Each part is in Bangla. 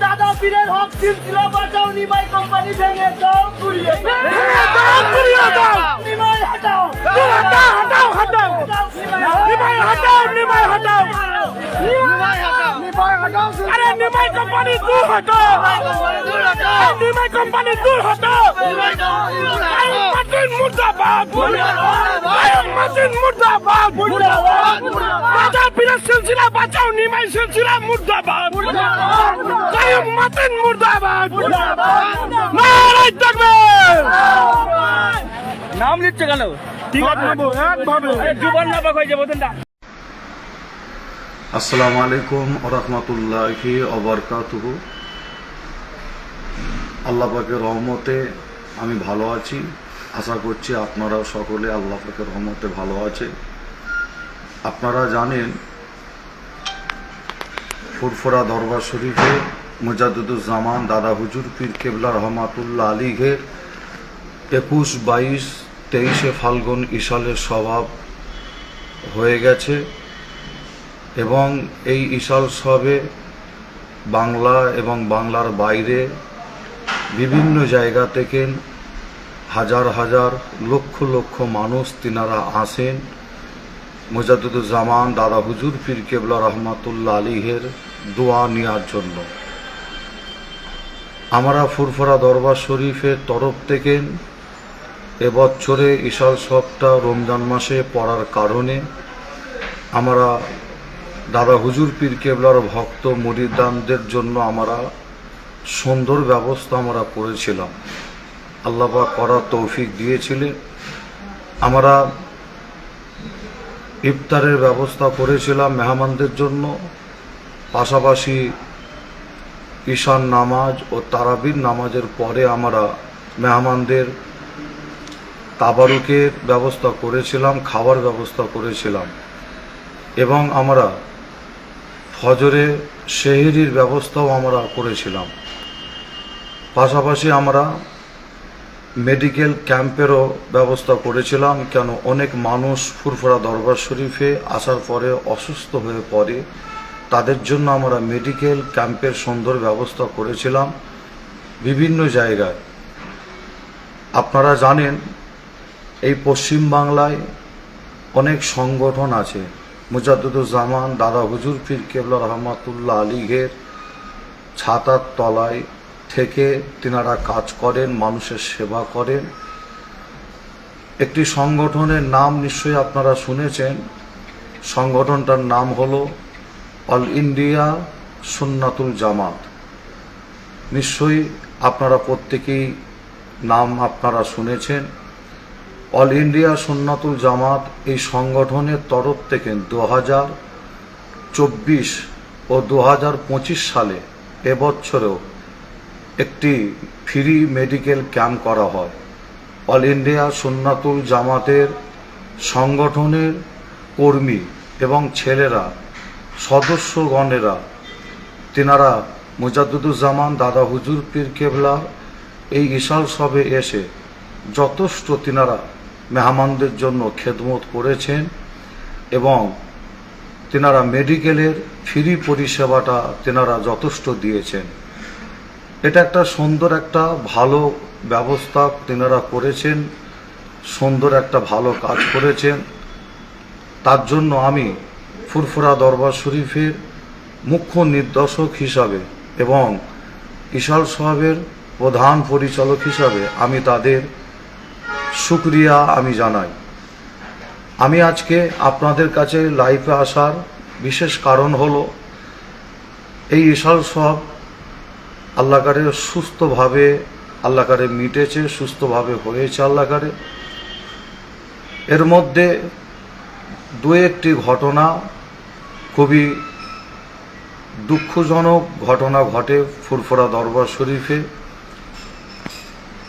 দাদা পীরের হক ছিল বাঁচাও নিমাই কোম্পানি ভেঙে দাও ঘুরিয়ে নিমাই হাটাও হাটাও, হাটাও, হাটাও। নিমাই হাটাও, নিমাই হাটাও। আরে নিমাই কোম্পানি দূর হটো নিমাই কোম্পানি দূর আয়ুব মুর্দাবাদ। মুর্দাবাদ। রাজা পীরের সিলসিলা বাঁচাও নিমাই সিলসিলা মুর্দাবাদ। আয়ুব মার্টিন মুর্দাবাদ। নারাই তাকবীর নাম নিচ্ছে কেন? ঠিক আছে একভাবে। যুবন না বাক হয়ে যাব না আসসালামু আলাইকুম রহমতুল্লাহি অবরকাতুহ আল্লাহ পাকের রহমতে আমি ভালো আছি। আশা করছি আপনারাও সকলে আল্লাহ পাকের রহমতে ভালো আছে আপনারা জানেন, ফুরফুরা দরবার শরীফে মুজাদুজ্জামান দাদা হুজুর পীর কেবলা রহমাতুল্লাহ আলীঘের একুশ বাইশ তেইশে ফাল্গুন ইশালের স্বভাব হয়ে গেছে। এবং এই ঈশাল সবে বাংলা এবং বাংলার বাইরে বিভিন্ন জায়গা থেকে হাজার হাজার লক্ষ লক্ষ মানুষ তিনারা আসেন। মুজাদুজ্জামান দাদা হুজুর পীর কেবলা রহমাতুল্লাহ আলীহের দোয়া নেওয়ার জন্য। আমরা ফুরফুরা দরবার শরীফের তরফ থেকে এবছরে ঈশাল সবটা রমজান মাসে পড়ার কারণে আমরা দাদা হুজুর পীর কেবলার ভক্ত মরিদানদের জন্য আমরা সুন্দর ব্যবস্থা আমরা করেছিলাম। আল্লাপা করার তৌফিক দিয়েছিলেন। আমরা ইফতারের ব্যবস্থা করেছিলাম মেহমানদের জন্য। পাশাপাশি ঈশান নামাজ ও তারাবির নামাজের পরে আমরা মেহমানদের তাবারুকের ব্যবস্থা করেছিলাম খাবার ব্যবস্থা করেছিলাম। এবং আমরা ফজরে সেহেরির ব্যবস্থাও আমরা করেছিলাম। পাশাপাশি আমরা মেডিকেল ক্যাম্পেরও ব্যবস্থা করেছিলাম, কেন অনেক মানুষ ফুরফুরা দরবার শরীফে আসার পরে অসুস্থ হয়ে পড়ে, তাদের জন্য আমরা মেডিকেল ক্যাম্পের সুন্দর ব্যবস্থা করেছিলাম বিভিন্ন জায়গায়। আপনারা জানেন, এই পশ্চিম বাংলায় অনেক সংগঠন আছে মুজাদ্দুজ্জামান দাদা হুজুর পীর কেবলা রহমাতুল্লাহ আলীঘের ছাতার তলায় থেকে তিনারা কাজ করেন, মানুষের সেবা করেন। একটি সংগঠনের নাম নিশ্চয়ই আপনারা শুনেছেন। সংগঠনটার নাম হলো অল ইন্ডিয়া সুন্নাতুল জামাত। নিশ্চয়ই আপনারা প্রত্যেকেই নাম আপনারা শুনেছেন। অল ইন্ডিয়া সুন্নাতুল জামাত এই সংগঠনের তরফ থেকে দু হাজার চব্বিশ ও দু হাজার পঁচিশ সালে এবছরেও একটি ফ্রি মেডিকেল ক্যাম্প করা হয়। অল ইন্ডিয়া সুন্নাতুল জামাতের সংগঠনের কর্মী এবং ছেলেরা, সদস্যগণেরা, তেনারা মুজাদ্দুজ্জামান দাদা হুজুর পীর কেবলা এই ইশাল সবে এসে যথেষ্ট তিনারা মেহমানদের জন্য খেদমত করেছেন এবং তেনারা মেডিকেলের ফ্রি পরিষেবাটা তেনারা যথেষ্ট দিয়েছেন। এটা একটা সুন্দর একটা ভালো ব্যবস্থা তেনারা করেছেন, সুন্দর একটা ভালো কাজ করেছেন। তার জন্য আমি ফুরফুরা দরবার শরীফের মুখ্য নির্দেশক হিসাবে এবং ইশাল সাহেবের প্রধান পরিচালক হিসাবে আমি তাদের শুক্রিয়া আমি জানাই। আমি আজকে আপনাদের কাছে লাইফে আসার বিশেষ কারণ হলো, এই ইশাল সব আল্লাহকারে সুস্থভাবে আল্লাহকারে মিটেছে, সুস্থভাবে হয়েছে আল্লাহকারে এর মধ্যে দু একটি ঘটনা খুবই দুঃখজনক ঘটনা ঘটে ফুরফুরা দরবার শরীফে।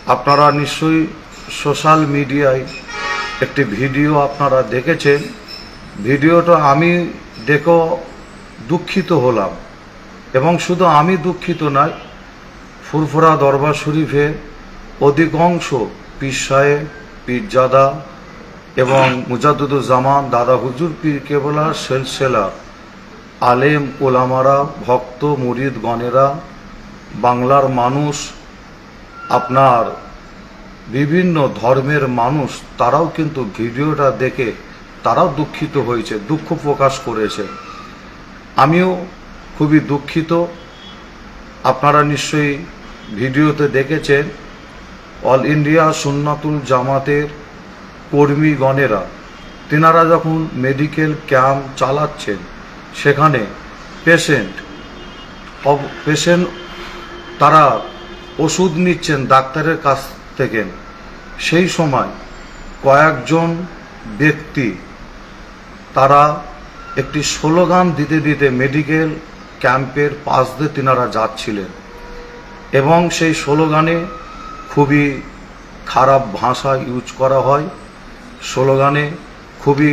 আপনারা নিশ্চয়ই সোশ্যাল মিডিয়ায় একটি ভিডিও আপনারা দেখেছেন। ভিডিওটা আমি দেখো দুঃখিত হলাম এবং শুধু আমি দুঃখিত নয়, ফুরফুরা দরবার শরীফে অধিকাংশ পীর সাহেব পীরজাদা এবং মুজাদুদ্দুজ্জামান, দাদা হুজুর, পীর কেবলা সেলসেলা, আলেম ওলামারা ভক্ত মুরিদ গণেরা বাংলার মানুষ, আপনার বিভিন্ন ধর্মের মানুষ, তারাও কিন্তু ভিডিওটা দেখে তারাও দুঃখিত হয়েছে, দুঃখ প্রকাশ করেছে। আমিও খুবই দুঃখিত। আপনারা নিশ্চয়ই ভিডিওতে দেখেছেন, অল ইন্ডিয়া সুন্নাতুল জামাতের কর্মীগণেরা তেনারা যখন মেডিকেল ক্যাম্প চালাচ্ছেন, সেখানে পেশেন্ট পেশেন্ট, তারা ওষুধ নিচ্ছেন ডাক্তারের কাছ থেকে সেই সময় কয়েকজন ব্যক্তি তারা একটি স্লোগান দিতে দিতে মেডিকেল ক্যাম্পের পাশ দিয়ে তিনারা যাচ্ছিলেন এবং সেই স্লোগানে খুবই খারাপ ভাষা ইউজ করা হয়, স্লোগানে খুবই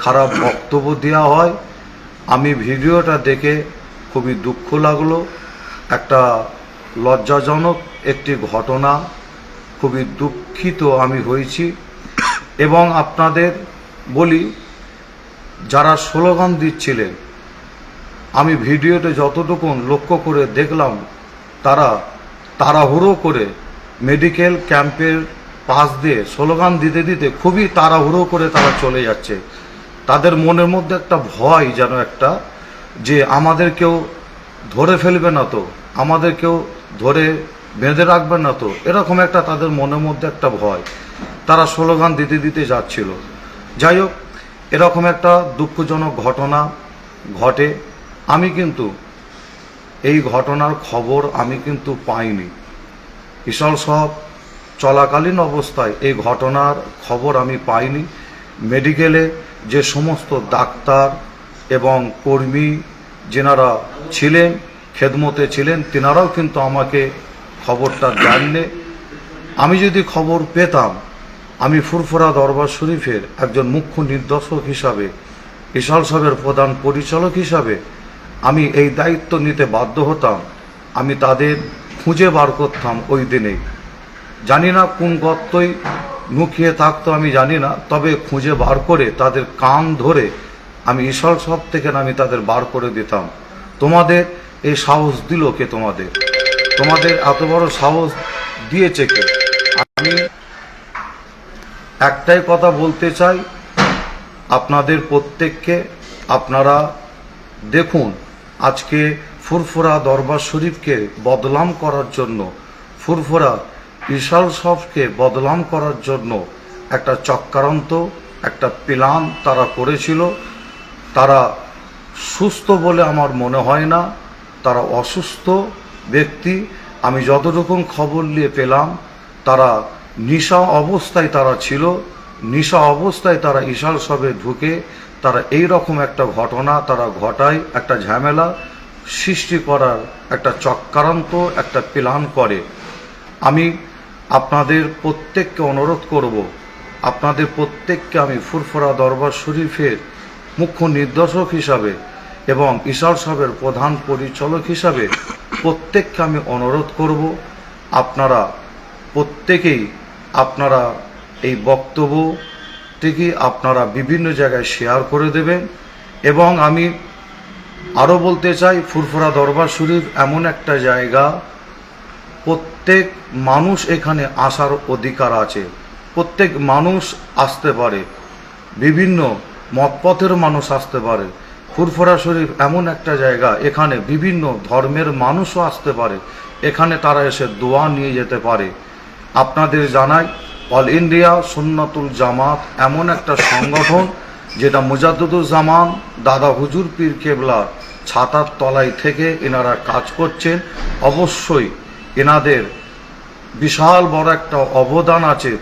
খারাপ বক্তব্য দেওয়া হয়। আমি ভিডিওটা দেখে খুবই দুঃখ লাগল। একটা লজ্জাজনক একটি ঘটনা খুবই দুঃখিত আমি হয়েছি। এবং আপনাদের বলি, যারা স্লোগান দিচ্ছিলেন, আমি ভিডিওতে যতটুকু লক্ষ্য করে দেখলাম, তারা তাড়াহুড়ো করে মেডিকেল ক্যাম্পের পাশ দিয়ে স্লোগান দিতে দিতে খুবই তাড়াহুড়ো করে তারা চলে যাচ্ছে। তাদের মনের মধ্যে একটা ভয় যেন একটা, যে আমাদের কেউ ধরে ফেলবে না তো, আমাদের কেউ ধরে বেঁধে রাখবেন না তো? এরকম একটা তাদের মনের মধ্যে একটা ভয়। তারা স্লোগান দিতে দিতে যাচ্ছিল। যাই হোক, এরকম একটা দুঃখজনক ঘটনা ঘটে। আমি কিন্তু এই ঘটনার খবর আমি কিন্তু পাইনি। বিশাল সব চলাকালীন অবস্থায় এই ঘটনার খবর আমি পাইনি। মেডিকেলে যে সমস্ত ডাক্তার এবং কর্মী যেনারা ছিলেন, খেদমতে ছিলেন, তেনারাও কিন্তু আমাকে খবরটা জানলে, আমি যদি খবর পেতাম, আমি ফুরফুরা দরবার শরীফের একজন মুখ্য নির্দেশক হিসাবে, বিশাল সবের প্রধান পরিচালক হিসাবে আমি এই দায়িত্ব নিতে বাধ্য হতাম, আমি তাদের খুঁজে বার করতাম ওই দিনেই জানি না কোন গর্তই মুখিয়ে থাকতো, আমি জানি না, তবে খুঁজে বার করে তাদের কান ধরে আমি ঈশ্বর সব থেকে আমি তাদের বার করে দিতাম। তোমাদের এই সাহস দিল কে তোমাদের? তোমাদের এত বড় সাহস দিয়েছে কে? আমি একটাই কথা বলতে চাই, আপনাদের প্রত্যেককে আপনারা দেখুন, আজকে ফুরফুরা দরবার শরীফকে বদলাম করার জন্য, ফুরফুরা বিশাল সবকে বদলাম করার জন্য একটা চক্রান্ত, একটা প্ল্যান তারা করেছিল। তারা সুস্থ বলে আমার মনে হয় না, তারা অসুস্থ ব্যক্তি, আমি যত রকম খবর নিয়ে পেলাম, তারা নিশা অবস্থায় তারা ছিল, নিশা অবস্থায় তারা ইশাল সবে ঢুকে, তারা এই রকম একটা ঘটনা, তারা ঘটায়, একটা ঝামেলা সৃষ্টি করার একটা চক্রান্ত, একটা প্ল্যান করে। আমি আপনাদের প্রত্যেককে অনুরোধ করব, আপনাদের প্রত্যেককে আমি ফুরফুরা দরবার শরীফের মুখ্য নির্দেশক হিসাবে এবং ইশাল সাহেবের প্রধান পরিচালক হিসাবে প্রত্যেককে আমি অনুরোধ করব, আপনারা প্রত্যেকেই আপনারা এই বক্তব্য থেকে আপনারা বিভিন্ন জায়গায় শেয়ার করে দেবেন এবং আমি আরও বলতে চাই, ফুরফুরা দরবার শরীফ এমন একটা জায়গা, প্রত্যেক মানুষ এখানে আসার অধিকার আছে, প্রত্যেক মানুষ আসতে পারে, বিভিন্ন মতপথের মানুষ আসতে পারে ফুরফুরা শরীফ এমন একটা জায়গা, এখানে বিভিন্ন ধর্মের মানুষও আসতে পারে। এখানে তারা এসে দোয়া নিয়ে যেতে পারে। আপনাদের জানাই, অল ইন্ডিয়া সুন্নাতুল জামাত এমন একটা সংগঠন যেটা মুজাদ্দুজ্জামান দাদা হুজুর পীর কেবলা ছাতার তলায় থেকে এনারা কাজ করছেন। অবশ্যই এনাদের বিশাল বড় একটা অবদান আছে।